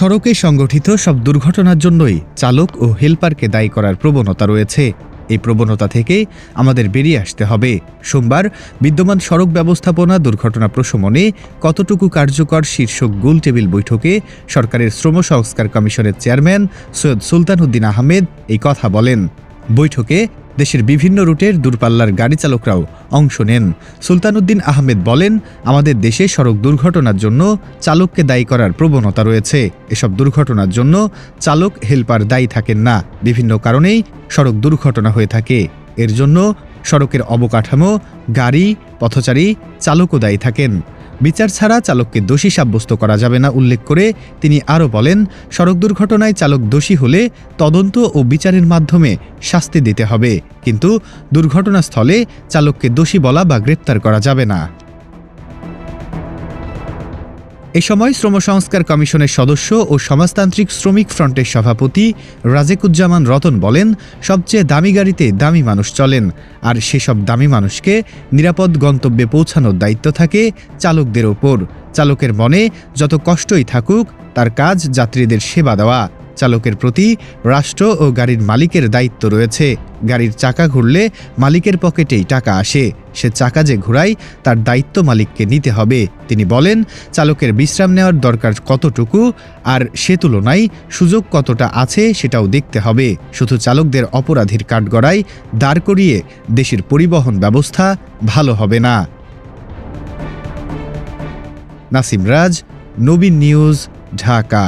সড়কে সংগঠিত সব দুর্ঘটনার জন্যই চালক ও হেলপারকে দায়ী করার প্রবণতা রয়েছে। এই প্রবণতা থেকে আমাদের বেরিয়ে আসতে হবে। সোমবার বিদ্যমান সড়ক ব্যবস্থাপনা দুর্ঘটনা প্রশমনে কতটুকু কার্যকর শীর্ষক গোলটেবিল বৈঠকে সরকারের শ্রম সংস্কার কমিশনের চেয়ারম্যান সৈয়দ সুলতান উদ্দিন আহমেদ এই কথা বলেন। বৈঠকে দেশের বিভিন্ন রুটের দূরপাল্লার গাড়ি চালকরাও অংশ নেন। সুলতানউদ্দিন আহমেদ বলেন, আমাদের দেশে সড়ক দুর্ঘটনার জন্য চালককে দায়ী করার প্রবণতা রয়েছে। এসব দুর্ঘটনার জন্য চালক, হেলপার দায়ী থাকেন না। বিভিন্ন কারণেই সড়ক দুর্ঘটনা হয়ে থাকে। এর জন্য সড়কের অবকাঠামো, গাড়ি, পথচারী, চালকও দায়ী থাকেন। বিচার ছাড়া চালককে দোষী সাব্যস্ত করা যাবে না উল্লেখ করে তিনি আরও বলেন, সড়ক দুর্ঘটনায় চালক দোষী হলে তদন্ত ও বিচারের মাধ্যমে শাস্তি দিতে হবে। কিন্তু দুর্ঘটনাস্থলে চালককে দোষী বলা বা গ্রেপ্তার করা যাবে না। এ সময় শ্রম সংস্কার কমিশনের সদস্য ও সমাজতান্ত্রিক শ্রমিক ফ্রন্টের সভাপতি রাজেকুজ্জামান রতন বলেন, সবচেয়ে দামি গাড়িতে দামি মানুষ চলেন, আর সেসব দামি মানুষকে নিরাপদ গন্তব্যে পৌঁছানোর দায়িত্ব থাকে চালকদের ওপর। চালকের মনে যত কষ্টই থাকুক, তার কাজ যাত্রীদের সেবা দেওয়া। চালকের প্রতি রাষ্ট্র ও গাড়ির মালিকের দায়িত্ব রয়েছে। গাড়ির চাকা ঘুরলে মালিকের পকেটেই টাকা আসে। সে চাকা যে ঘোরায়, তার দায়িত্ব মালিককে নিতে হবে। তিনি বলেন, চালকের বিশ্রাম নেওয়ার দরকার কতটুকু আর সে তুলনায় সুযোগ কতটা আছে সেটাও দেখতে হবে। শুধু চালকদের অপরাধীর কাঠগড়ায় দাঁড় করিয়ে দেশের পরিবহন ব্যবস্থা ভালো হবে না। নাসিম রাজ, নবীন নিউজ, ঢাকা।